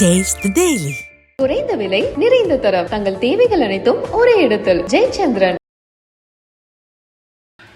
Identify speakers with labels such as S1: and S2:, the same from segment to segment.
S1: The Daily.
S2: குறைந்த விலை நிறைந்த தரம். தங்கள் தேவைகள் அனைத்தும் ஒரே இடத்தில். ஜெயச்சந்திரன்.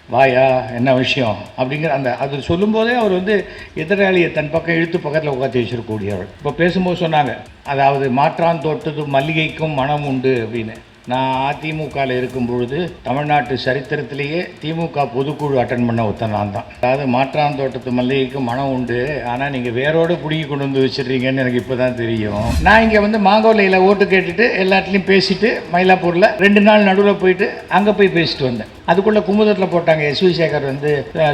S3: வாயா என்ன விஷயம்? அப்படிங்கிற அந்த அது சொல்லும்போதே அவர் வந்து எதிராளியை தன் பக்கம் இழுத்து பக்கத்தில் உட்காந்து வச்சிருக்கக்கூடியவர். இப்போ பேசும்போது சொன்னாங்க அதாவது மாற்றான் தோட்டது மல்லிகைக்கும் மனம் உண்டு அப்படின்னு. நான் அதிமுகவில் இருக்கும் பொழுது தமிழ்நாட்டு சரித்திரத்திலேயே திமுக பொதுக்குழு அட்டன் பண்ண ஒருத்தன் நான் தான். அதாவது மாற்றான் தோட்டத்து மல்லிகைக்கு மனம் உண்டு. ஆனால் நீங்கள் வேரோடு பிடிங்கி கொண்டு வந்து வச்சிடுறீங்கன்னு எனக்கு இப்போ தான் தெரியும். நான் இங்கே வந்து மாங்கோலையில் ஓட்டு கேட்டுட்டு எல்லாத்துலேயும் பேசிட்டு மயிலாப்பூரில் ரெண்டு நாள் நடுவில் போயிட்டு அங்கே போய் பேசிட்டு வந்தேன். அதுக்குள்ளே குமுதத்தில் போட்டாங்க எஸ் வி சேகர் வந்து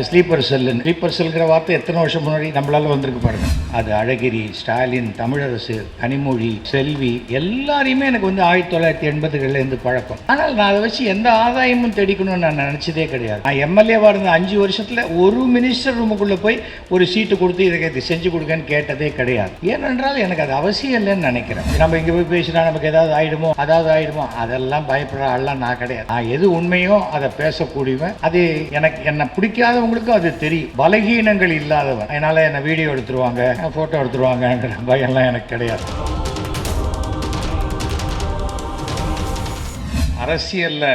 S3: ஸ்லீப்பர் செல்லுன்னு ஸ்லீப்பர் செல்கிற வார்த்தை எத்தனை வருஷம் முன்னாடி நம்மளால் வந்திருக்கு பாருங்க. அது அழகிரி ஸ்டாலின் தமிழரசு கனிமொழி செல்வி எல்லாரையுமே எனக்கு வந்து ஆயிரத்தி தொள்ளாயிரத்தி எண்பதுகள்லேருந்து பழக்கம். ஆனால் நான் அதை வச்சு எந்த ஆதாயமும் தேடிக்கணும்னு நான் நினச்சதே கிடையாது. நான் எம்எல்ஏவாக இருந்த அஞ்சு வருஷத்தில் ஒரு மினிஸ்டர் ரூமுக்குள்ளே போய் ஒரு சீட்டு கொடுத்து இதை செஞ்சு கொடுங்கன்னு கேட்டதே கிடையாது. ஏனென்றால் எனக்கு அது அவசியம் இல்லைன்னு நினைக்கிறேன். நம்ம இங்கே போய் பேசினா நமக்கு ஏதாவது ஆயிடுமோ? அதாவது ஆயிடுமோ? அதெல்லாம் பயப்படுற ஆள்லாம் நான் கிடையாது. நான் எது உண்மையோ அதை பேசக்கூடியவன். அது எனக்கு என்னை பிடிக்காதவங்களுக்கும் அது தெரியும். பலகீனங்கள் இல்லாதவன். அதனால என்னை வீடியோ எடுத்துருவாங்க ஃபோட்டோ எடுத்துருவாங்கங்கிற பயம்லாம் எனக்கு கிடையாது. அரசியலில்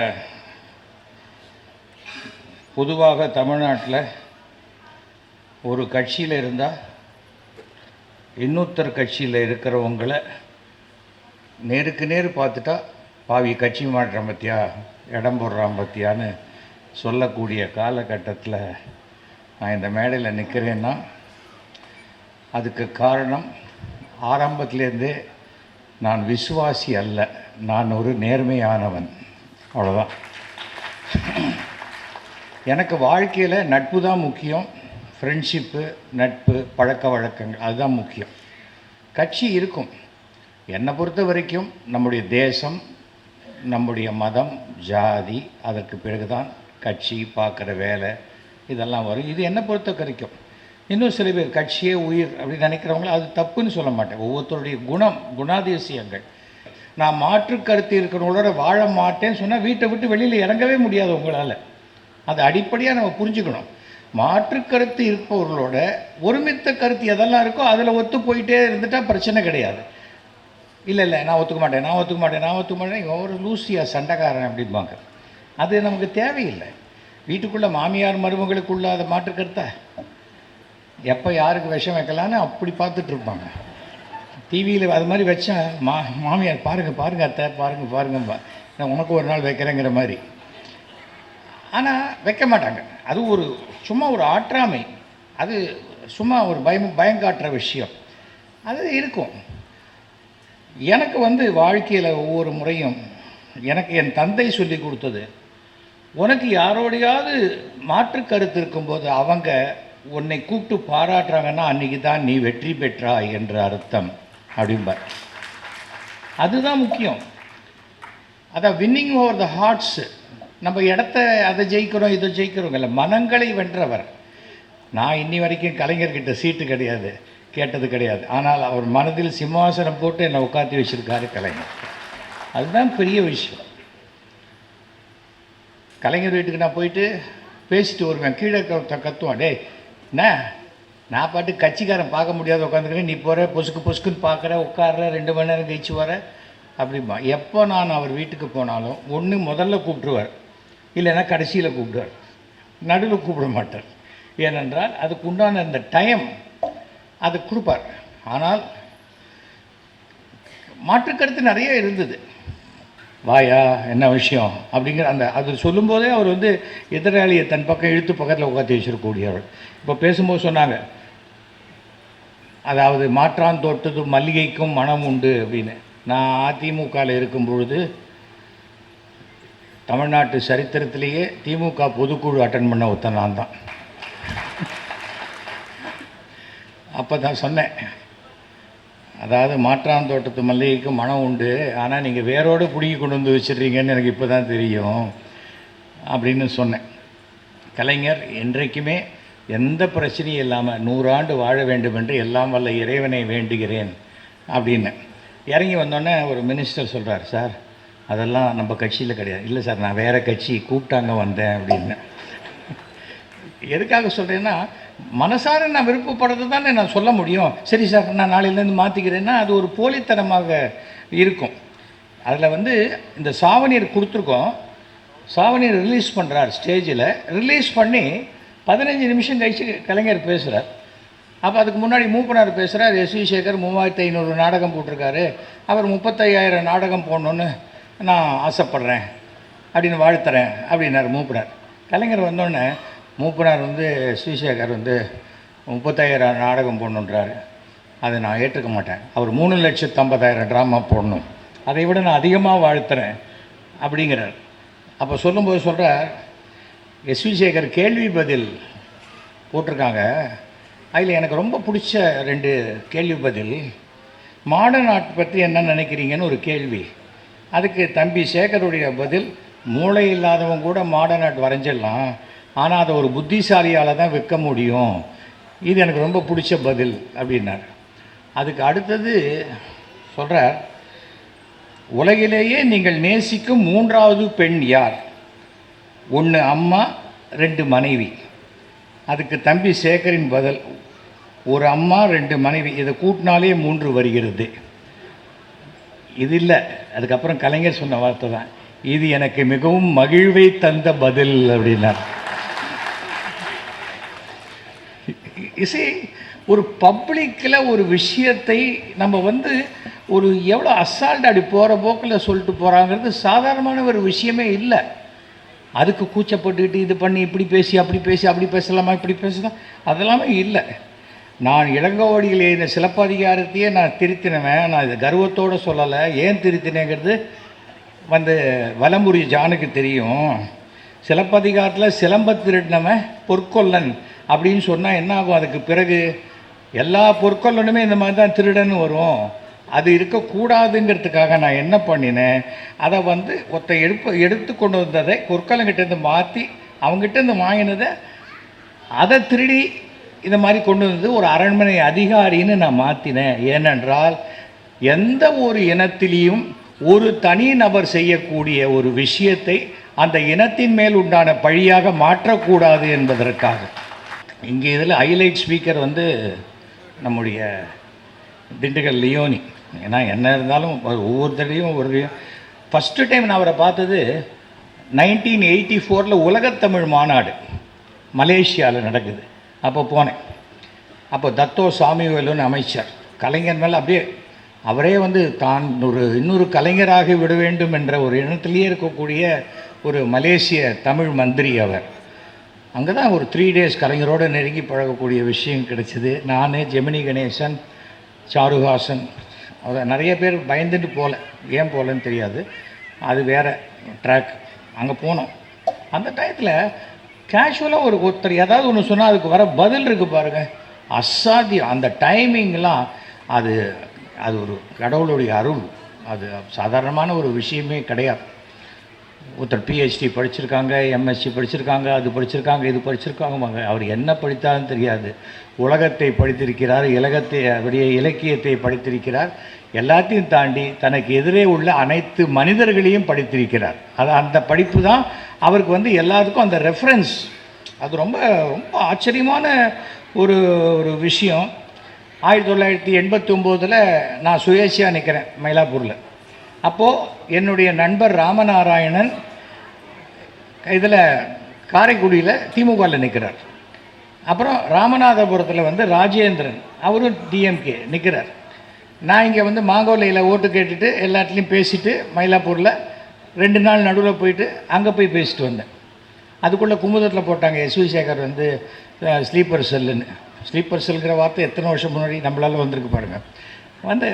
S3: பொதுவாக தமிழ்நாட்டில் ஒரு கட்சியில் இருந்தால் இன்னொருத்தர் கட்சியில் இருக்கிறவங்கள நேருக்கு நேர் பார்த்துட்டா பாவி கட்சி மாற்றம் பற்றியா இடம் போடுறான் பற்றியான்னு சொல்லக்கூடிய காலகட்டத்தில் நான் இந்த மேடையில் நிற்கிறேன்னா அதுக்கு காரணம் ஆரம்பத்துலேருந்தே நான் விசுவாசி அல்ல. நான் ஒரு நேர்மையானவன். அவ்வளோதான் எனக்கு வாழ்க்கையில் நட்பு தான் முக்கியம். ஃப்ரெண்ட்ஷிப்பு நட்பு பழக்க வழக்கங்கள் அதுதான் முக்கியம். கட்சி இருக்கும். என்னை பொறுத்த வரைக்கும் நம்முடைய தேசம் நம்முடைய மதம் ஜாதி அதற்கு பிறகுதான் கட்சி பார்க்குற வேலை இதெல்லாம் வரும். இது என்னை பொறுத்த வரைக்கும். இன்னும் சில பேர் கட்சியே உயிர் அப்படின்னு நினைக்கிறவங்கள அது தப்புன்னு சொல்ல மாட்டேன். ஒவ்வொருத்தருடைய குணம் குணாதிசயங்கள். நான் மாற்று கருத்து இருக்கிறவங்களோட வாழ மாட்டேன்னு சொன்னால் வீட்டை விட்டு வெளியில் இறங்கவே முடியாது உங்களால். அது அடிப்படையாக நம்ம புரிஞ்சுக்கணும். மாற்று கருத்து இருப்பவர்களோட ஒருமித்த கருத்து எதெல்லாம் இருக்கோ அதில் ஒத்து போயிட்டே இருந்துட்டால் பிரச்சனை கிடையாது. இல்லை இல்லை நான் ஒத்துக்க மாட்டேன் நான் ஒத்துக்க மாட்டேன் நான் ஒத்துக்க மாட்டேன். இவன் ஒரு லூசியா சண்டைக்காரன் அப்படிம்பாங்க. அது நமக்கு தேவையில்லை. வீட்டுக்குள்ளே மாமியார் மருமகளுக்குள்ள அதை மாற்று எப்போ யாருக்கு விஷம் வைக்கலான்னு அப்படி பார்த்துட்ருப்பாங்க டிவியில் அது மாதிரி வச்சேன் மா மாமியார் பாருங்கள் பாருங்கள் அத்தை பாருங்கள் பாருங்கம்பா நான் உனக்கு ஒரு நாள் வைக்கிறேங்கிற மாதிரி. ஆனால் வைக்க மாட்டாங்க. அது ஒரு சும்மா ஒரு ஆற்றாமை. அது சும்மா ஒரு பயம் பயங்காட்டுற விஷயம். அது இருக்கும். எனக்கு வந்து வாழ்க்கையில் ஒவ்வொரு முறையும் எனக்கு என் தந்தை சொல்லி கொடுத்தது உனக்கு யாரோடையாவது மாற்று கருத்து இருக்கும்போது அவங்க உன்னை கூப்பிட்டு பாராட்டுறாங்கன்னா அன்றைக்கி தான் நீ வெற்றி பெற்றாய் என்ற அர்த்தம் அப்படிம்பார். அதுதான் முக்கியம். அதான் வின்னிங் ஓவர் த ஹார்ட்ஸு நம்ம இடத்த அதை ஜெயிக்கிறோம் இதை ஜெயிக்கிறோங்கல்ல மனங்களை வென்றவர். நான் இன்னி வரைக்கும் கலைஞர்கிட்ட சீட்டு கிடையாது. கேட்டது கிடையாது. ஆனால் அவர் மனதில் சிம்மாசனம் போட்டு என்னை உட்காந்து வச்சிருக்காரு கலைஞர். அதுதான் பெரிய விஷயம். கலைஞர் வீட்டுக்கு நான் போயிட்டு பேசிட்டு வருவேன். கீழே கத்துவான். டேய் என்ன? நான் பாட்டு கட்சிக்காரன் பார்க்க முடியாத உட்காந்துக்கிறேன் நீ போகிற பொசுக்கு பொசுக்குன்னு பார்க்குற உட்கார்ற ரெண்டு மணி நேரம் கழிச்சு வர. அப்படிம்பா. எப்போ நான் அவர் வீட்டுக்கு போனாலும் ஒன்று முதல்ல கூப்பிட்டுருவார். இல்லைன்னா கடைசியில் கூப்பிடுவார். நடுவில் கூப்பிட மாட்டார். ஏனென்றால் அதுக்கு உண்டான அந்த டைம் அது கொடுப்பார். ஆனால் மாற்றுக்கருத்து நிறைய இருந்தது. வாயா என்ன விஷயம்? அப்படிங்கிற அந்த அது சொல்லும்போதே அவர் வந்து எதிராளியை தன் பக்கம் இழுத்து பக்கத்தில் உட்காந்து வச்சிருக்கக்கூடியவர். இப்போ பேசும்போது சொன்னாங்க அதாவது மாற்றான் தோட்டது மல்லிகைக்கும் மனம் உண்டு அப்படின்னு. நான் அதிமுகவில் இருக்கும் பொழுது தமிழ்நாட்டு சரித்திரத்திலேயே திமுக பொதுக்குழு அட்டன் பண்ண ஒருத்தன் நான் தான். அப்போ தான் சொன்னேன். அதாவது மாற்றான் தோட்டத்து மல்லிகைக்கு மனம் உண்டு. ஆனால் நீங்கள் வேரோடு பிடுங்கி கொண்டு வந்து வச்சிடுறீங்கன்னு எனக்கு இப்போ தான் தெரியும் அப்படின்னு சொன்னேன். கலைஞர் என்றைக்குமே எந்த பிரச்சனையும் இல்லாமல் நூறாண்டு வாழ வேண்டும் என்று எல்லாம் வல்ல இறைவனை வேண்டுகிறேன் அப்படின்னு. இறங்கி வந்தோடனே ஒரு மினிஸ்டர் சொல்கிறார் சார் அதெல்லாம் நம்ம கட்சியில் கிடையாது. இல்லை சார் நான் வேறு கட்சி கூப்பிட்டாங்க வந்தேன் அப்படின்னு. எதுக்காக சொல்கிறேன்னா மனசார நான் விருப்பப்படுறது தானே நான் சொல்ல முடியும். சரி சார் நான் நாளையிலேருந்து மாற்றிக்கிறேன்னா அது ஒரு போலித்தனமாக இருக்கும். அதில் வந்து இந்த சாவணியர் கொடுத்துருக்கோம். சாவணியர் ரிலீஸ் பண்ணுறார் ஸ்டேஜில் ரிலீஸ் பண்ணி பதினஞ்சு நிமிஷம் கழிச்சு கலைஞர் பேசுகிறார் அப்போ அதுக்கு முன்னாடி மூப்பனார் பேசுகிறார் எஸ் வி சேகர் மூவாயிரத்து ஐநூறு நாடகம் போட்டிருக்காரு. அவர் முப்பத்தையாயிரம் நாடகம் போடணுன்னு நான் ஆசைப்பட்றேன். அப்படின்னு வாழ்த்துறேன் அப்படின்னார் மூப்பனார். கலைஞர் வந்தோடனே மூப்பனார் வந்து எஸ் வந்து முப்பத்தாயிரம் நாடகம் போடணுன்றாரு. அதை நான் ஏற்றுக்க மாட்டேன். அவர் மூணு லட்சத்து ஐம்பதாயிரம் ட்ராமா போடணும். அதை விட நான் அதிகமாக வாழ்த்துறேன் அப்படிங்கிறார். அப்போ சொல்லும்போது சொல்கிறார் எஸ் வி சேகர் கேள்வி பதில் போட்டிருக்காங்க. அதில் எனக்கு ரொம்ப பிடிச்ச ரெண்டு கேள்வி பதில் மாடர்ன் ஆர்ட் பற்றி என்ன நினைக்கிறீங்கன்னு ஒரு கேள்வி. அதுக்கு தம்பி சேகருடைய பதில் மூளை இல்லாதவங்க கூட மாடர்ன் ஆர்ட் வரைஞ்சிடலாம். ஆனால் அதை ஒரு புத்திசாலியால் தான் விற்க முடியும். இது எனக்கு ரொம்ப பிடிச்ச பதில் அப்படின்னார். அதுக்கு அடுத்தது சொல்கிறார் உலகிலேயே நீங்கள் நேசிக்கும் மூன்றாவது பெண் யார்? ஒன்று அம்மா ரெண்டு மனைவி. அதுக்கு தம்பி சேகரின் பதில் ஒரு அம்மா ரெண்டு மனைவி. இதை கூட்டினாலே மூன்று வருகிறது. இது இல்லை அதுக்கப்புறம் கலைஞர் சொன்ன வார்த்தை தான். இது எனக்கு மிகவும் மகிழ்வை தந்த பதில் அப்படின்னார். இசை ஒரு பப்ளிக்கில் ஒரு விஷயத்தை நம்ம வந்து ஒரு எவ்வளோ அசால்ட் அப்படி போகிற போக்கில் சொல்லிட்டு போகிறாங்கிறது சாதாரணமான ஒரு விஷயமே இல்லை. அதுக்கு கூச்சப்பட்டுக்கிட்டு இது பண்ணி இப்படி பேசி அப்படி பேசி அப்படி பேசலாமா இப்படி பேசலாம்? அதெல்லாமே இல்லை. நான் இளங்கோவடிகள் எழுதின சிலப்பதிகாரத்தையே நான் திருத்தினவன். நான் இது கர்வத்தோடு சொல்லலை. ஏன் திருத்தினேங்கிறது வந்து வலமுறி ஜானுக்கு தெரியும். சிலப்பதிகாரத்தில் சிலம்ப திருடினவன் பொற்கொல்லன் அப்படின்னு சொன்னால் என்ன ஆகும்? அதுக்கு பிறகு எல்லா பொற்கொல்லனுமே இந்த மாதிரி தான் திருடன்னு வரும். அது இருக்கக்கூடாதுங்கிறதுக்காக நான் என்ன பண்ணினேன்? அதை வந்து ஒருத்த எடுப்பு எடுத்து கொண்டு வந்ததை பொற்கொல்லங்கிட்டேருந்து மாற்றி அவங்ககிட்டேருந்து வாங்கினதை அதை திருடி இந்த மாதிரி கொண்டு வந்து ஒரு அரண்மனை அதிகாரின்னு நான் மாற்றினேன் ஏனென்றால் எந்த ஒரு இனத்திலையும் ஒரு தனி நபர் செய்யக்கூடிய ஒரு விஷயத்தை அந்த இனத்தின் மேல் உண்டான பழியாக மாற்றக்கூடாது என்பதற்காக. இங்கே இதில் ஹைலைட் ஸ்பீக்கர் வந்து நம்முடைய திண்டுக்கல் லியோனி. ஏன்னா என்ன இருந்தாலும் ஒவ்வொருத்தரையும் ஒரு ஃபஸ்ட்டு டைம் நான் அவரை பார்த்தது நைன்டீன் எயிட்டி ஃபோரில் உலகத்தமிழ் மாநாடு மலேசியாவில் நடக்குது. அப்போ போனேன். அப்போ தத்தோ சாமிவேலுன்னு அமைச்சர் கலைஞர் மேலே அப்படியே அவரே வந்து தான் ஒரு இன்னொரு கலைஞராகி விட வேண்டும் என்ற ஒரு எண்ணத்திலேயே இருக்கக்கூடிய ஒரு மலேசிய தமிழ் மந்திரி அவர். அங்கே தான் ஒரு த்ரீ டேஸ் கலைஞரோடு நெருங்கி பழகக்கூடிய விஷயம் கிடைச்சிது. நான் ஜெமினி கணேசன் சாருஹாசன் அதை நிறைய பேர் பயந்துட்டு போகல ஏன் போகலன்னு தெரியாது. அது வேறு ட்ராக் அங்கே போனோம். அந்த டயத்தில் கேஷுவலாக ஒரு ஒருத்தர் ஏதாவது ஒன்று சொன்னால் அதுக்கு வர பதில் இருக்குது பாருங்கள் அசாத்தியம். அந்த டைமிங்லாம் அது அது ஒரு கடவுளுடைய அருள். அது சாதாரணமான ஒரு விஷயமே கிடையாது. ஒருத்தர் பிஹெச்டி படிச்சிருக்காங்க எம்எஸ்சி படிச்சிருக்காங்க அது படிச்சிருக்காங்க இது படிச்சிருக்காங்க அவர் என்ன படித்தாலும் தெரியாது. உலகத்தை படித்திருக்கிறார் இலகத்தை அவருடைய இலக்கியத்தை படித்திருக்கிறார். எல்லாத்தையும் தாண்டி தனக்கு எதிரே உள்ள அனைத்து மனிதர்களையும் படித்திருக்கிறார். அது அந்த படிப்பு தான் அவருக்கு வந்து எல்லாத்துக்கும் அந்த ரெஃபரன்ஸ் அது ரொம்ப ரொம்ப ஆச்சரியமான ஒரு ஒரு விஷயம். ஆயிரத்தி தொள்ளாயிரத்தி எண்பத்தி ஒம்போதில் நான் சுயேட்சையாக நிற்கிறேன் மயிலாப்பூரில். அப்போது என்னுடைய நண்பர் ராமநாராயணன் இதில் காரைக்குடியில் திமுகவில் நிற்கிறார் அப்புறம் ராமநாதபுரத்தில் வந்து ராஜேந்திரன் அவரும் டிஎம்கே நிற்கிறார் நான் இங்கே வந்து மாங்கோலையில் ஓட்டு கேட்டுட்டு எல்லாத்துலேயும் பேசிவிட்டு மயிலாப்பூரில் ரெண்டு நாள் நடுவில் போயிட்டு அங்கே போய் பேசிட்டு வந்தேன். அதுக்குள்ளே குமுதத்தில் போட்டாங்க எஸ் வி சேகர் வந்து ஸ்லீப்பர் செல்லுன்னு. ஸ்லீப்பர் செல்கிற வார்த்தை எத்தனை வருஷம் முன்னாடி நம்மளால் வந்திருக்கு பாருங்கள் வந்து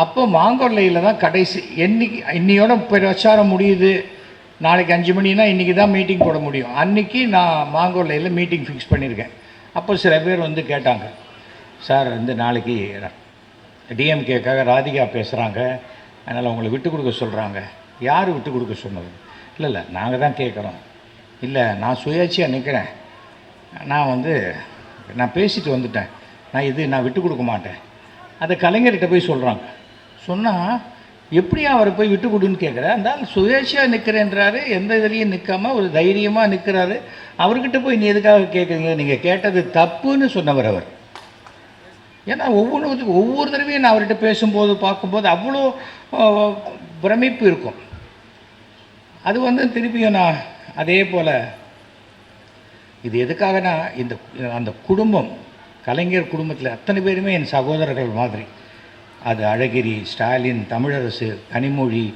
S3: அப்போ மாங்கொல்லையில் தான் கடைசி என்னைக்கு இன்னையோட பிரச்சாரம் முடியுது. நாளைக்கு அஞ்சு மணினா இன்றைக்கி தான் மீட்டிங் போட முடியும். அன்றைக்கி நான் மாங்கொல்லையில் மீட்டிங் ஃபிக்ஸ் பண்ணியிருக்கேன் அப்போ சில பேர் வந்து கேட்டாங்க சார் வந்து நாளைக்கு டிஎம்கேக்காக ராதிகா பேசுகிறாங்க அதனால் அவங்களை விட்டு கொடுக்க சொல்கிறாங்க யார் விட்டு கொடுக்க சொன்னது? இல்லை இல்லை நாங்கள் தான் கேட்குறோம் இல்லை நான் சுயேட்சையாக நிற்கிறேன் நான் வந்து நான் பேசிட்டு வந்துட்டேன். நான் இது நான் விட்டு கொடுக்க மாட்டேன். அதை கலைஞர்கிட்ட போய் சொல்கிறாங்க சொன்னால் எப்படி அவரை போய் விட்டு கொடுன்னு கேட்குறேன் அந்த ஆள் நிற்கிறேன்றாரு எந்த இதுலேயும் நிற்காமல் ஒரு தைரியமாக நிற்கிறாரு அவர்கிட்ட போய் நீ எதுக்காக கேட்குறீங்க நீங்கள் கேட்டது தப்புன்னு சொன்னவர் அவர். ஏன்னா ஒவ்வொன்று ஒவ்வொரு தடவையும் நான் அவர்கிட்ட பேசும்போது பார்க்கும்போது அவ்வளோ பிரமிப்பு இருக்கும். அது வந்து திருப்பியும் நான் அதே போல் இது எதுக்காகனா இந்த அந்த குடும்பம் கலைஞர் குடும்பத்தில் அத்தனை பேருமே என் சகோதரர்கள் மாதிரி. அது அழகிரி ஸ்டாலின் தமிழரசு கனிமொழி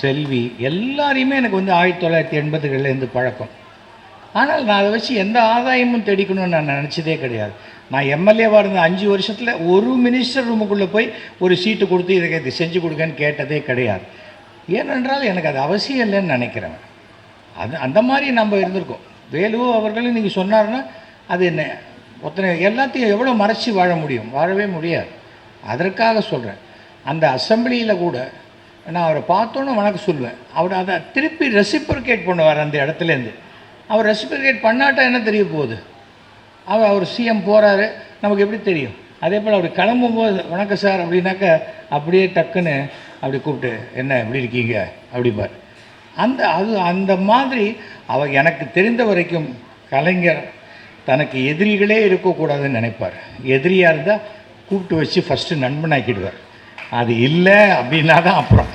S3: செல்வி எல்லாரையுமே எனக்கு வந்து ஆயிரத்தி தொள்ளாயிரத்தி எண்பதுகள்லேருந்து பழக்கம். ஆனால் நான் அதை வச்சு எந்த ஆதாயமும் தெடிக்கணும்னு நான் நினச்சதே கிடையாது. நான் எம்எல்ஏவாக இருந்த அஞ்சு வருஷத்தில் ஒரு மினிஸ்டர் ரூமுக்குள்ளே போய் ஒரு சீட்டு கொடுத்து இதை இது செஞ்சு கொடுங்கன்னு கேட்டதே கிடையாது. ஏனென்றால் எனக்கு அது அவசியம் இல்லைன்னு நினைக்கிறேன் அது அந்த மாதிரி நம்ம இருந்திருக்கோம். வேலு அவர்கள் இன்றைக்கி சொன்னார்னா அது என்ன ஒருத்தனை எல்லாத்தையும் எவ்வளோ மறைச்சி வாழ முடியும்? வாழவே முடியாது. அதற்காக சொல்கிறேன் அந்த அசெம்பிளியில் கூட நான் அவரை பார்த்தோன்னு வணக்கம் சொல்லுவேன். அவர் அதை திருப்பி ரெசிப்ரிகேட் பண்ணுவார் அந்த இடத்துலேருந்து அவர் ரெசிப்ரிகேட் பண்ணாட்டா என்ன தெரிய போகுது? அவர் அவர் சிஎம் போகிறாரு நமக்கு எப்படி தெரியும்? அதே போல் அவர் கிளம்பும்போது வணக்கம் சார் அப்படின்னாக்க அப்படியே டக்குன்னு அப்படி கூப்பிட்டு என்ன எப்படி இருக்கீங்க? அப்படிப்பார் அந்த அது அந்த மாதிரி அவர் எனக்கு தெரிந்த வரைக்கும் கலைஞர் தனக்கு எதிரிகளே இருக்கக்கூடாதுன்னு நினைப்பார். எதிரியாக இருந்தால் கூப்பிட்டு வச்சு ஃபஸ்ட்டு நண்பனாக்கிடுவார் அது இல்லை அப்படின்னா தான் அப்புறம்.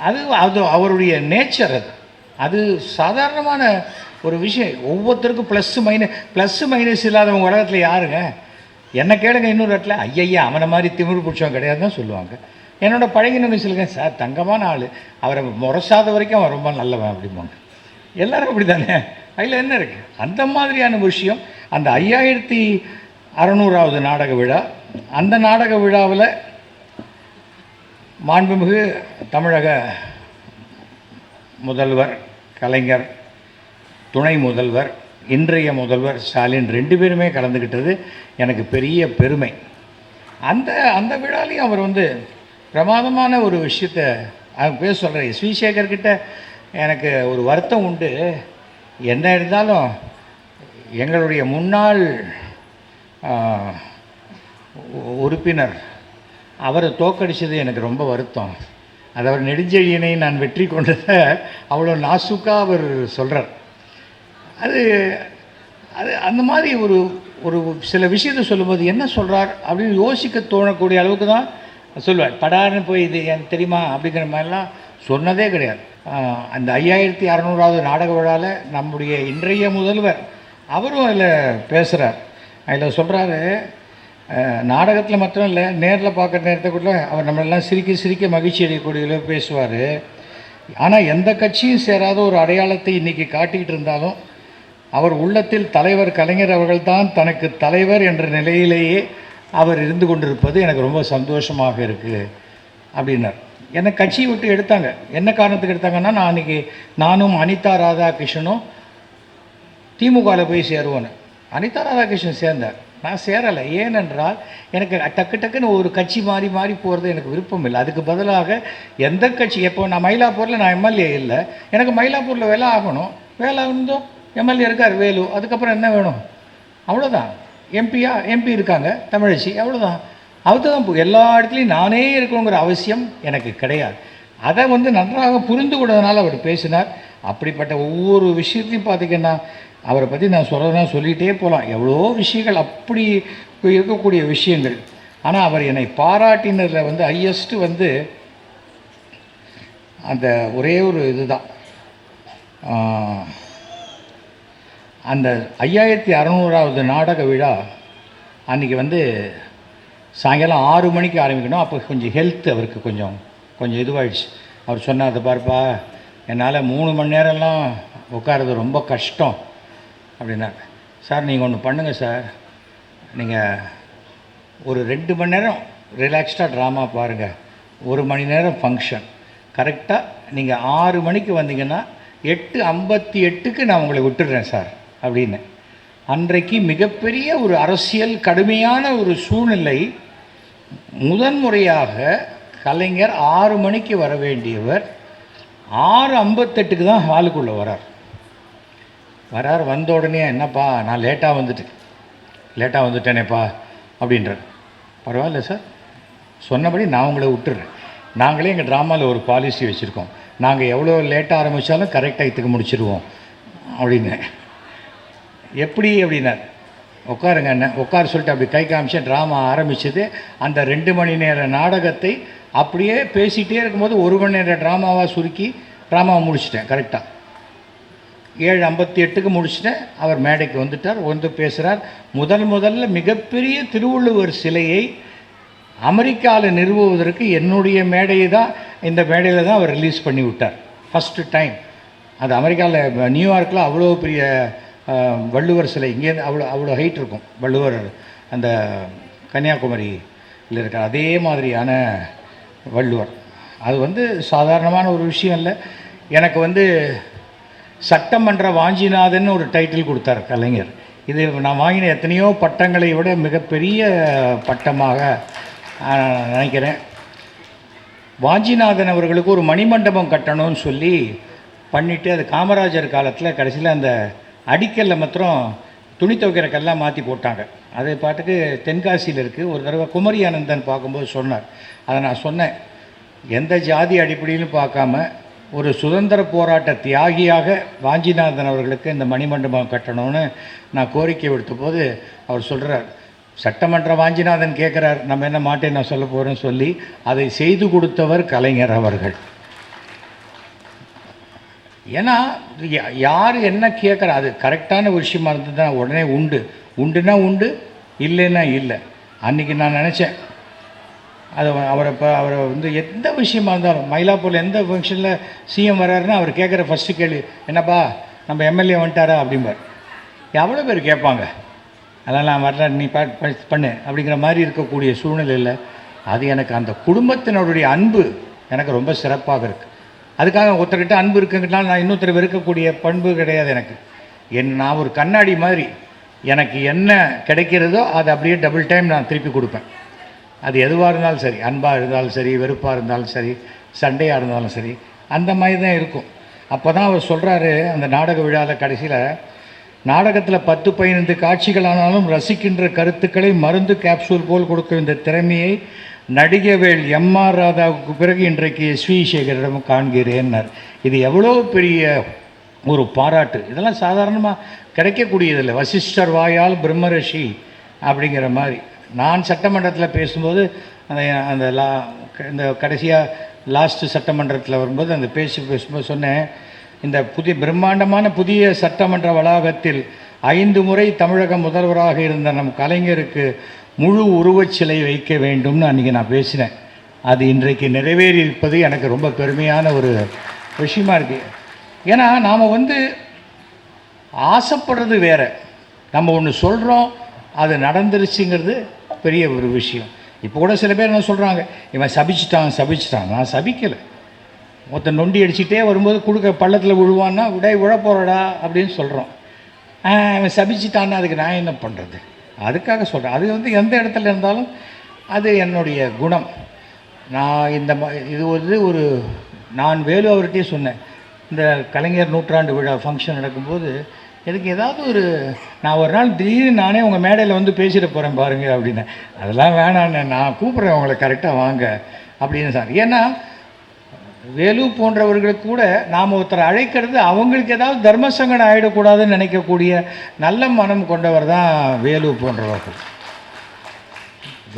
S3: அது அது அவருடைய நேச்சர் அது. அது சாதாரணமான ஒரு விஷயம். ஒவ்வொருத்தருக்கும் ப்ளஸ்ஸு மைனஸ் ப்ளஸ்ஸு மைனஸ் இல்லாதவங்க உலகத்தில் யாருங்க? என்ன கேளுங்க இன்னொரு இடத்துல ஐயையா அவனை மாதிரி திமிரு பிடிச்சவன் கிடையாது தான் சொல்லுவாங்க. என்னோட பழகி சொல்லுங்க. சார் தங்கமான ஆள். அவரை முரசாத வரைக்கும் அவன் ரொம்ப நல்லவன் அப்படிம்பாங்க. எல்லாரும் அப்படி தானே அதில் என்ன இருக்குது அந்த மாதிரியான விஷயம். அந்த ஐயாயிரத்தி அறநூறாவது நாடக விழா அந்த நாடக விழாவில் மாண்புமிகு தமிழக முதல்வர் கலைஞர் துணை முதல்வர் இன்றைய முதல்வர் ஸ்டாலின் ரெண்டு பேருமே கலந்துக்கிட்டது எனக்கு பெரிய பெருமை. அந்த அந்த விழாலையும் அவர் வந்து பிரமாதமான ஒரு விஷயத்த அவர் பேச சொல்கிறேன் ஸ்ரீசேகர் கிட்ட எனக்கு ஒரு வருத்தம் உண்டு. என்ன இருந்தாலும் எங்களுடைய முன்னாள் உறுப்பினர். அவரை தோக்கடிச்சது எனக்கு ரொம்ப வருத்தம். அது அவர் நெடுஞ்செழியனை நான் வெற்றி கொண்டதை அவ்வளோ நாசுக்காக அவர் சொல்கிறார் அது அது அந்த மாதிரி ஒரு ஒரு சில விஷயத்தை சொல்லும்போது என்ன சொல்கிறார் அப்படின்னு யோசிக்க தோணக்கூடிய அளவுக்கு தான் சொல்லுவார். படார்னு போய் இது எனக்கு தெரியுமா அப்படிங்கிற மாதிரிலாம் சொன்னதே கிடையாது. அந்த ஐயாயிரத்தி அறநூறாவது நாடக விழாவில் நம்முடைய இன்றைய முதல்வர் அவரும் அதில் பேசுகிறார் அதில் சொல்கிறாரு நாடகத்தில் மட்டும் இல்லை நேரில் பார்க்குற நேரத்தை கூட அவர் நம்மளெல்லாம் சிரிக்க சிரிக்க மகிழ்ச்சி அடையக்கூடிய பேசுவார். ஆனால் எந்த கட்சியும் சேராத ஒரு அடையாளத்தை இன்றைக்கி காட்டிக்கிட்டு இருந்தாலும் அவர் உள்ளத்தில் தலைவர் கலைஞர் அவர்கள்தான் தனக்கு தலைவர் என்ற நிலையிலேயே அவர் இருந்து கொண்டிருப்பது எனக்கு ரொம்ப சந்தோஷமாக இருக்குது அப்படின்னார். என்னை கட்சியை விட்டு எடுத்தாங்க. என்ன காரணத்துக்கு எடுத்தாங்கன்னா நான் அன்றைக்கி நானும் அனிதா ராதாகிருஷ்ணனும் திமுகவில் போய் சேருவோன்னு. அனிதா ராதாகிருஷ்ணன் சேர்ந்தார். நான் சேரலை. ஏனென்றால் எனக்கு டக்கு டக்குன்னு ஒரு கட்சி மாறி மாறி போகிறது எனக்கு விருப்பம் இல்லை. அதுக்கு பதிலாக எந்த கட்சி எப்போ நான் மயிலாப்பூரில் நான் எம்எல்ஏ இல்லை. எனக்கு மயிலாப்பூரில் வேலை ஆகணும். வேலை ஆகணும் எம்எல்ஏ இருக்கார் வேலு. அதுக்கப்புறம் என்ன வேணும்? அவ்வளோதான் எம்பியா? எம்பி இருக்காங்க தமிழச்சி. அவ்வளோதான் அதுதான் தான் எல்லா இடத்துலையும் நானே இருக்கணுங்கிற அவசியம் எனக்கு கிடையாது. அதை வந்து நன்றாக புரிந்து கொண்டதுனால அவர் பேசினார். அப்படிப்பட்ட ஒவ்வொரு விஷயத்தையும் பார்த்திங்கன்னா அவரை பற்றி நான் சொல்கிறதுனா சொல்லிகிட்டே போகலாம் எவ்வளோ விஷயங்கள் அப்படி இருக்கக்கூடிய விஷயங்கள். ஆனால் அவர் என்னை பாராட்டினதில் வந்து ஹையஸ்ட்டு வந்து அந்த ஒரே ஒரு இதுதான். அந்த ஐயாயிரத்தி அறநூறாவது நாடக விழா அன்றைக்கி வந்து சாயங்காலம் ஆறு மணிக்கு ஆரம்பிக்கணும். அப்போ கொஞ்சம் ஹெல்த் அவருக்கு கொஞ்சம் கொஞ்சம் இதுவாகிடுச்சு அவர் சொன்னார் அதை பாருப்பா என்னால் மூணு மணி நேரம்லாம் உட்கார்றது ரொம்ப கஷ்டம். அப்படின்னாங்க சார் நீங்கள் ஒன்று பண்ணுங்கள் சார். நீங்கள் ஒரு ரெண்டு மணி நேரம் ரிலாக்ஸ்டாக ட்ராமா பாருங்கள் ஒரு மணி நேரம் ஃபங்க்ஷன் கரெக்டாக நீங்கள் ஆறு மணிக்கு வந்தீங்கன்னா எட்டு ஐம்பத்தி எட்டுக்கு நான் உங்களை விட்டுடுறேன் சார் அப்படின்னு. அன்றைக்கு மிகப்பெரிய ஒரு அரசியல் கடுமையான ஒரு சூழ்நிலை. முதன்முறையாக கலைஞர் ஆறு மணிக்கு வர வேண்டியவர் ஆறு ஐம்பத்தெட்டுக்கு தான் ஹாலுக்குள்ளே வரார் வரார் வந்த உடனே என்னப்பா நான் லேட்டாக வந்துட்டேன். லேட்டாக வந்துட்டேனேப்பா அப்படின்றார். பரவாயில்ல சார். சொன்னபடி நான் உங்களை விட்டுறேன். நாங்களே எங்கள் ட்ராமாவில் ஒரு பாலிசி வச்சுருக்கோம். நாங்கள் எவ்வளோ லேட்டாக ஆரம்பித்தாலும் கரெக்ட் டயத்துக்கு முடிச்சிடுவோம் அப்படின்னு எப்படி? அப்படின்னார். உட்காருங்க அண்ணன் உட்கார சொல்லிட்டு அப்படி கை காமிச்சேன் ட்ராமா ஆரம்பிச்சது அந்த ரெண்டு மணி நேர நாடகத்தை அப்படியே பேசிகிட்டே இருக்கும்போது ஒரு மணி நேர ட்ராமாவாக சுருக்கி ட்ராமாவை முடிச்சிட்டேன் கரெக்டாக ஏழு ஐம்பத்தி எட்டுக்கு முடிச்சுட்டேன். அவர் மேடைக்கு வந்துட்டார் வந்து பேசுகிறார் முதல் முதல்ல மிகப்பெரிய திருவள்ளுவர் சிலையை அமெரிக்காவில் நிறுவுவதற்கு என்னுடைய மேடையை தான் இந்த மேடையில் தான் அவர் ரிலீஸ் பண்ணி விட்டார். ஃபஸ்ட்டு டைம் அது அமெரிக்காவில் நியூயார்க்கில் அவ்வளோ பெரிய வள்ளுவர் சிலை. இங்கேருந்து அவ்வளோ அவ்வளோ ஹைட் இருக்கும். வள்ளுவர் அந்த கன்னியாகுமரியில் இருக்கிற அதே மாதிரியான வள்ளுவர். அது வந்து சாதாரணமான ஒரு விஷயம் இல்லை. எனக்கு வந்து சட்டமன்ற வாஞ்சிநாதன் ஒரு டைட்டில் கொடுத்தார் கலைஞர். இது நான் வாங்கின எத்தனையோ பட்டங்களை விட மிகப்பெரிய பட்டமாக நினைக்கிறேன். வாஞ்சிநாதன் அவர்களுக்கு ஒரு மணிமண்டபம் கட்டணும்னு சொல்லி பண்ணிவிட்டு அது காமராஜர் காலத்தில் கடைசியில் அந்த அடிக்கல்ல மாத்திரம் துணி துவைக்கிற கல்லாம் மாற்றி போட்டாங்க. அது பாட்டுக்கு தென்காசியில் இருக்குது ஒரு தடவை குமரி ஆனந்தன் பார்க்கும்போது சொன்னார். அதை நான் சொன்னேன். எந்த ஜாதி அடிப்படையிலும் பார்க்காம ஒரு சுதந்திர போராட்ட தியாகியாக வாஞ்சிநாதன் அவர்களுக்கு இந்த மணிமண்டபம் கட்டணும்னு நான் கோரிக்கை விடுத்த போது அவர் சொல்கிறார் சட்டமன்ற வாஞ்சிநாதன் கேட்குறார் நம்ம என்ன மாட்டேன் நான் சொல்ல போகிறேன்னு சொல்லி அதை செய்து கொடுத்தவர் கலைஞர் அவர்கள். ஏன்னா யா- யார் என்ன கேட்குறா அது கரெக்டான விஷயமா இருந்ததுன்னா உடனே உண்டு. உண்டுனா உண்டு இல்லைன்னா இல்லை. அன்றைக்கி நான் நினச்சேன் அதை அவரை இப்போ அவரை வந்து எந்த விஷயமா இருந்தாலும் மயிலாப்பூரில் எந்த ஃபங்க்ஷனில் சிஎம் வராருன்னா அவர் கேட்குற ஃபஸ்ட்டு கேள்வி என்னப்பா நம்ம எம்எல்ஏ வந்துட்டாரா? அப்படிம்பார். எவ்வளோ பேர் கேட்பாங்க. அதெல்லாம் நான் வரல நீ ப பண்ணு. அப்படிங்கிற மாதிரி இருக்கக்கூடிய சூழ்நிலையில் அது எனக்கு அந்த குடும்பத்தினருடைய அன்பு எனக்கு ரொம்ப சிறப்பாக இருக்குது அதுக்காக ஒருத்தர்கிட்ட அன்பு இருக்குங்கிட்டால் நான் இன்னொருத்தர் இருக்கக்கூடிய பண்பு கிடையாது எனக்கு. என் நான் ஒரு கண்ணாடி மாதிரி எனக்கு என்ன கிடைக்கிறதோ அதை அப்படியே டபுள் டைம் நான் திருப்பி கொடுப்பேன். அது எதுவாக இருந்தாலும் சரி அன்பாக இருந்தாலும் சரி வெறுப்பாக இருந்தாலும் சரி சண்டையாக இருந்தாலும் சரி அந்த மாதிரி தான் இருக்கும். அப்போ தான் அவர் சொல்கிறாரு அந்த நாடக விழாவில் கடைசியில் நாடகத்தில் பத்து பதினைந்து காட்சிகளானாலும் ரசிக்கின்ற கருத்துக்களை மருந்து கேப்சூல் போல் கொடுக்கும் இந்த திறமையை நடிகவேல் எம்ஆர் ராதாவுக்கு பிறகு இன்றைக்கு எஸ் வி சேகரிடம் காண்கிறேன்னார். இது எவ்வளோ பெரிய ஒரு பாராட்டு. இதெல்லாம் சாதாரணமாக கிடைக்கக்கூடியதில்லை. வசிஷ்டர் வாயால் பிரம்மரிஷி அப்படிங்கிற மாதிரி. நான் சட்டமன்றத்தில் பேசும்போது அந்த அந்த லா இந்த கடைசியாக லாஸ்ட்டு சட்டமன்றத்தில் வரும்போது அந்த பேசி பேசும்போது சொன்னேன் இந்த புதிய பிரம்மாண்டமான புதிய சட்டமன்ற வளாகத்தில் ஐந்து முறை தமிழக முதல்வராக இருந்த நம் கலைஞருக்கு முழு உருவச்சிலை வைக்க வேண்டும்னு அன்றைக்கி நான் பேசினேன். அது இன்றைக்கு நிறைவேறி இருப்பது எனக்கு ரொம்ப பெருமையான ஒரு விஷயமா இருக்குது ஏன்னா நாம் வந்து ஆசைப்படுறது வேறு. நம்ம ஒன்று சொல்கிறோம் அது நடந்துருச்சுங்கிறது பெரிய ஒரு விஷயம். இப்போ கூட சில பேர் என்ன சொல்கிறாங்க இவன் சபிச்சிட்டான் சபிச்சிட்டான். நான் சபிக்கலை. மொத்த நொண்டி அடிச்சுட்டே வரும்போது கொடுக்க பள்ளத்தில் விழுவான்னா விடை விழப்போறடா அப்படின்னு சொல்கிறோம் இவன் சபிச்சிட்டான்னா அதுக்கு நான் என்ன பண்ணுறது அதுக்காக சொல்கிறேன் அது வந்து எந்த இடத்துல இருந்தாலும் அது என்னுடைய குணம். நான் இந்த இது வந்து ஒரு நான் வேலு அவர்கிட்டயே சொன்னேன். இந்த கலைஞர் நூற்றாண்டு விழா ஃபங்க்ஷன் நடக்கும்போது எனக்கு ஏதாவது ஒரு நான் ஒரு நாள் திடீர்னு நானே உங்கள் மேடையில் வந்து பேசிட போகிறேன் பாருங்கள் அப்படின்னு. அதெல்லாம் வேணான்னு நான் கூப்பிட்றேன் உங்களை கரெக்டாக வாங்க அப்படின்னு சார். ஏன்னா வேலு போன்றவர்களுக்கு கூட நாம் ஒருத்தரை அழைக்கிறது அவங்களுக்கு ஏதாவது தர்மசங்கடம் ஆகிடக்கூடாதுன்னு நினைக்கக்கூடிய நல்ல மனம் கொண்டவர் தான் வேலு போன்றவர்கள்.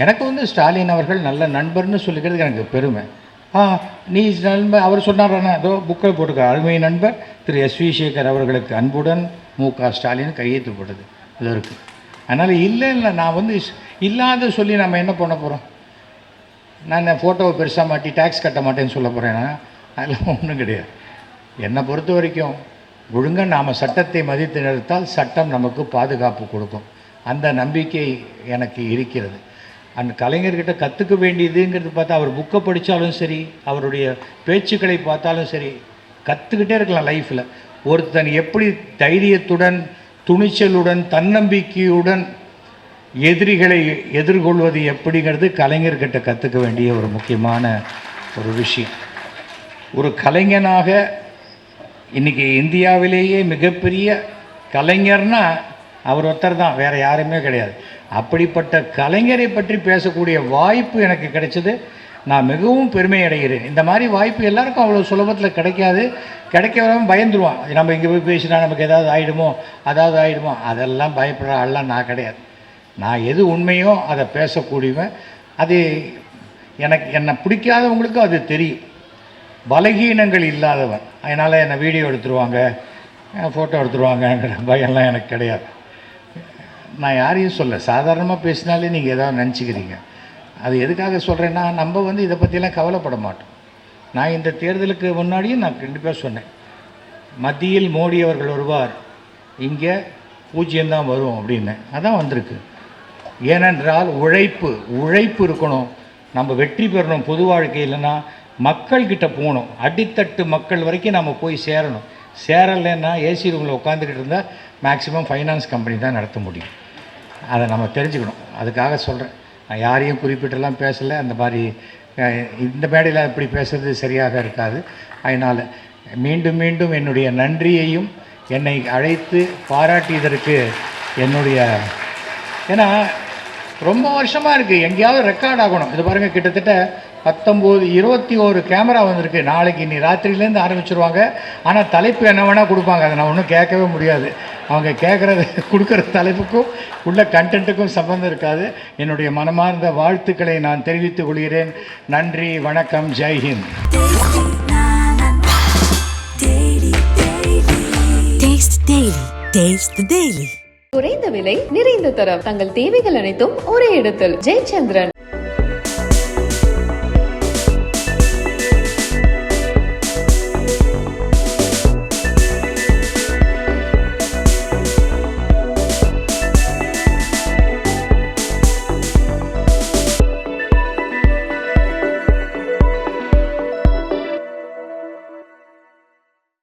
S3: எனக்கு வந்து ஸ்டாலின் அவர்கள் நல்ல நண்பர்னு சொல்லிக்கிறதுக்கு எனக்கு பெருமை. ஆ நீ நண்பர் அவர் சொன்னாராண்ணா ஏதோ புக்கில் போட்டுக்க அருமை நண்பர் திரு எஸ் வி சேகர் அவர்களுக்கு அன்புடன் மு க ஸ்டாலின் கையெழுத்து போட்டது. இது இருக்குது அதனால் இல்லை இல்லை நான் வந்து இல்லாத சொல்லி நம்ம என்ன பண்ண போகிறோம் நான் ஃபோட்டோவை பெருசாக மாட்டி டேக்ஸ் கட்ட மாட்டேன்னு சொல்ல போகிறேன்னா அதெல்லாம் ஒன்றும் கிடையாது. என்னை பொறுத்த வரைக்கும் ஒழுங்காக நாம் சட்டத்தை மதித்து நிறுத்தால் சட்டம் நமக்கு பாதுகாப்பு கொடுக்கும். அந்த நம்பிக்கை எனக்கு இருக்கிறது. அந்த கலைஞர்கிட்ட கற்றுக்க வேண்டியதுங்கிறது பார்த்தா அவர் புக்கை படித்தாலும் சரி அவருடைய பேச்சுக்களை பார்த்தாலும் சரி கற்றுக்கிட்டே இருக்கலாம் லைஃப்பில் ஒருத்தன் எப்படி தைரியத்துடன் துணிச்சலுடன் தன்னம்பிக்கையுடன் எதிரிகளை எதிர்கொள்வது எப்படிங்கிறது கலைஞர்கிட்ட கற்றுக்க வேண்டிய ஒரு முக்கியமான ஒரு விஷயம். ஒரு கலைஞனாக இன்னைக்கு இந்தியாவிலேயே மிகப்பெரிய கலைஞர்னா அவர் ஒருத்தர் தான் வேறு யாருமே கிடையாது. அப்படிப்பட்ட கலைஞரை பற்றி பேசக்கூடிய வாய்ப்பு எனக்கு கிடைச்சது. நான் மிகவும் பெருமை அடைகிறேன் இந்த மாதிரி வாய்ப்பு எல்லாருக்கும் அவ்வளோ சுலபத்தில் கிடைக்காது. கிடைக்கிறவன் பயந்துருவான். நம்ம இங்கே போய் பேசினா நமக்கு ஏதாவது ஆகிடுமோ அதாவது ஆகிடுமோ அதெல்லாம் பயப்படுற ஆள்லாம் நான் கிடையாது. நான் எது உண்மையோ அதை பேசக்கூடியவன். அது எனக்கு என்னை பிடிக்காதவங்களுக்கும் அது தெரியும். பலகீனங்கள் இல்லாதவன். அதனால் என்னை வீடியோ எடுத்துருவாங்க ஃபோட்டோ எடுத்துருவாங்கங்கிற பயம்லாம் எனக்கு கிடையாது. நான் யாரையும் சொல்ல சாதாரணமாக பேசினாலே நீங்கள் எதாவது நினச்சிக்கிறீங்க. அது எதுக்காக சொல்கிறேன்னா நம்ம வந்து இதை பற்றிலாம் கவலைப்பட மாட்டோம். நான் இந்த தேர்தலுக்கு முன்னாடியும் நான் கண்டிப்பாக சொன்னேன். மத்தியில் மோடி அவர்கள் வருவார் இங்கே பூஜ்ஜியம்தான் வரும் அப்படின்னு. அதான் வந்திருக்கு. ஏனென்றால் உழைப்பு உழைப்பு இருக்கணும். நம்ம வெற்றி பெறணும். பொது வாழ்க்கையிலனா மக்கள்கிட்ட போகணும். அடித்தட்டு மக்கள் வரைக்கும் நம்ம போய் சேரணும். சேரலைன்னா ஏசி ரூமில் உட்காந்துக்கிட்டு இருந்தால் மேக்ஸிமம் ஃபைனான்ஸ் கம்பெனி தான் நடத்த முடியும். அதை நம்ம தெரிஞ்சுக்கணும். அதுக்காக சொல்கிறேன் நான் யாரையும் குறிப்பிட்டெல்லாம் பேசலை. அந்த மாதிரி இந்த மேடையில் இப்படி பேசுறது சரியாக இருக்காது. அதனால் மீண்டும் மீண்டும் என்னுடைய நன்றியையும் என்னை அழைத்து பாராட்டியதற்கு என்னுடைய ஏன்னா ரொம்ப வருஷமாக இருக்குது எங்கேயாவது ரெக்கார்ட் ஆகணும். இது பாருங்கள் கிட்டத்தட்ட பத்தொம்போது இருபத்தி ஒரு கேமரா வந்திருக்கு. நாளைக்கு இன்னி ராத்திரியிலேருந்து ஆரம்பிச்சிருவாங்க. ஆனால் தலைப்பு என்ன வேணால் கொடுப்பாங்க. அதை நான் ஒன்றும் கேட்கவே முடியாது. அவங்க கேட்குறது கொடுக்குற தலைப்புக்கும் உள்ள கண்டென்ட்டுக்கும் சம்மந்தம் இருக்காது. என்னுடைய மனமார்ந்த வாழ்த்துக்களை நான் தெரிவித்துக் கொள்கிறேன். நன்றி வணக்கம் ஜெய்ஹிந்த்
S1: Taste Daily. Taste the Daily.
S2: குறைந்த விலை நிறைந்த தரம். தங்கள் தேவைகள் அனைத்தும் ஒரே இடத்தில். ஜெயச்சந்திரன்.